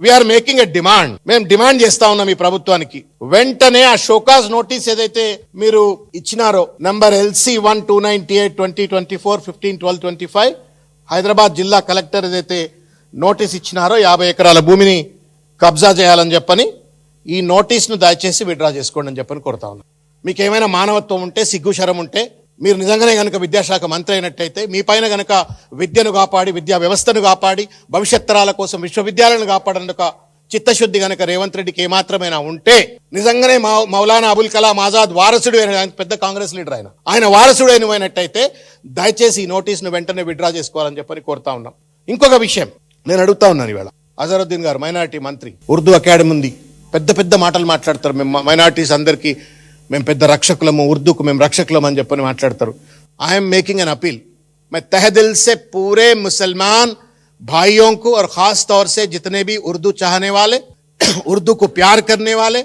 We are making a demand మేము demand చేస్తా ఉన్నాం ఈ ప్రభుత్వానికి. వెంటనే ఆ షోకాజ్ నోటీస్ ఏదైతే మీరు ఇచ్చినారో number LC one two ninety eight twenty twenty four fifteen twelve twenty five Hyderabad జిల్లా కలెక్టర్ ఏదైతే నోటీస్ ఇచ్చినారో యాభై ఎకరాల భూమిని కబ్జా చేయాలని చెప్పని ఈ నోటీస్ను దయచేసి విడ్రా చేసుకోండి అని చెప్పని కోరుతా ఉన్నాను మీకు ఏమైనా మానవత్వం ఉంటే సిగ్గు శరం ఉంటే మీరు నిజంగానే కనుక విద్యాశాఖ మంత్రి అయినట్టయితే మీ పైన కనుక విద్యను కాపాడి విద్యా వ్యవస్థను కాపాడి భవిష్యత్ తరాల కోసం విశ్వవిద్యాలయాలను కాపాడనుక చిత్తశుద్ధి గనక రేవంత్ రెడ్డికి ఏమాత్రమైనా ఉంటే నిజంగానే మౌ- మౌలానా అబుల్ కలాం ఆజాద్ వారసుడు అయిన ఆయన పెద్ద కాంగ్రెస్ లీడర్ ఆయన. ఆయన వారసుడు అయినట్టయితే దయచేసి ఈ నోటీస్ను వెంటనే విడ్రా చేసుకోవాలని చెప్పని కోరుతా ఉన్నాం. ఇంకొక విషయం నేను అడుగుతా ఉన్నాను ఇవాళ అజరుద్దీన్ గారు మైనారిటీ మంత్రి ఉర్దూ అకాడమీ ఉంది. పెద్ద పెద్ద మాటలు మాట్లాడతారు. మేము మైనార్టీస్ అందరికీ మేము పెద్ద రక్షకులము ఉర్దూకు మేము రక్షకులం అని చెప్పని మాట్లాడతారు ఐఎమ్ మేకింగ్ అన్ अपील मैं तह दिल से पूरे मुसलमान भाइयों को और खास तौर से जितने भी उर्दू चाहने वाले उर्दू को प्यार करने वाले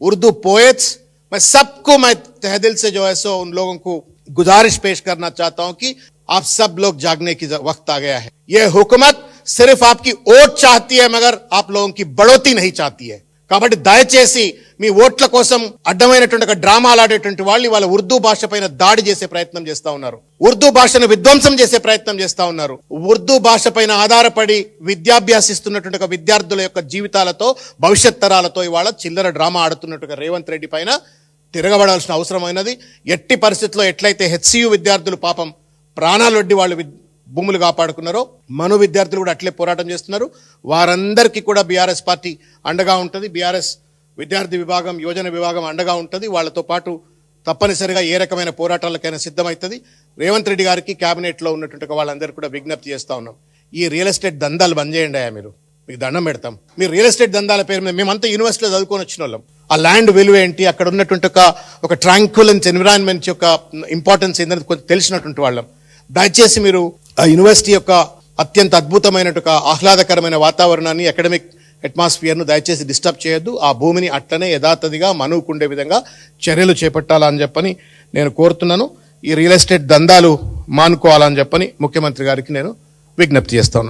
उर्दू पोएट्स मैं सबको मैं तह दिल से जो है सो उन लोगों को गुजारिश पेश करना चाहता हूं कि आप सब लोग जागने की वक्त आ गया है यह हुकूमत सिर्फ आपकी वोट चाहती है मगर आप लोगों की बढ़ोती नहीं चाहती है కాబట్టి దయచేసి మీ ఓట్ల కోసం అడ్డమైనటువంటి ఒక డ్రామాలు ఆడేటువంటి వాళ్ళు ఇవాళ ఉర్దూ భాష పైన దాడి చేసే ప్రయత్నం చేస్తా ఉన్నారు. ఉర్దూ భాషను విధ్వంసం చేసే ప్రయత్నం చేస్తా ఉన్నారు. ఉర్దూ భాష పైన ఆధారపడి విద్యాభ్యాసిస్తున్నటువంటి ఒక విద్యార్థుల యొక్క జీవితాలతో భవిష్యత్ తరాలతో ఇవాళ చిల్లర డ్రామా ఆడుతున్నట్టుగా రేవంత్ రెడ్డి పైన తిరగబడాల్సిన అవసరమైనది. ఎట్టి పరిస్థితుల్లో ఎట్లయితే హెచ్సియు విద్యార్థులు పాపం ప్రాణాలొడ్డి వాళ్ళు భూములు కాపాడుకున్నారో మను విద్యార్థులు కూడా అట్లే పోరాటం చేస్తున్నారు. వారందరికీ కూడా బీఆర్ఎస్ పార్టీ అండగా ఉంటుంది. బీఆర్ఎస్ విద్యార్థి విభాగం యోజన విభాగం అండగా ఉంటుంది. వాళ్ళతో పాటు తప్పనిసరిగా ఏ రకమైన పోరాటాలకైనా సిద్ధమవుతుంది రేవంత్ రెడ్డి గారికి క్యాబినెట్లో ఉన్నటువంటి వాళ్ళందరికీ కూడా విజ్ఞప్తి చేస్తూ ఉన్నాం. ఈ రియల్ ఎస్టేట్ దందాలు బంద్ చేయండి అయ్యా మీరు. మీకు దండం పెడతాం. మీరు రియల్ ఎస్టేట్ దందాల పేరు మీద మేమంతా యూనివర్సిటీలో చదువుకొని వచ్చిన వాళ్ళం. ఆ ల్యాండ్ విలువ ఏంటి? అక్కడ ఉన్నటువంటి ఒక ఒక ట్రాంక్యులెన్స్ ఎన్విరాన్మెంట్ యొక్క ఇంపార్టెన్స్ ఏంటనేది కొంచెం తెలిసినటువంటి వాళ్ళం. దయచేసి మీరు యూనివర్సిటీ యొక్క అత్యంత అద్భుతమైనటువంటి ఆహ్లాదకరమైన వాతావరణాన్ని అకాడమిక్ అట్మాస్ఫియర్ను దయచేసి డిస్టర్బ్ చేయొద్దు. ఆ భూమిని అట్లనే యథాతథిగా మనువుకుండే విధంగా చర్యలు చేపట్టాలని చెప్పని నేను కోరుతున్నాను. ఈ రియల్ ఎస్టేట్ దందాలు మానుకోవాలని చెప్పని ముఖ్యమంత్రి గారికి నేను విజ్ఞప్తి చేస్తాను.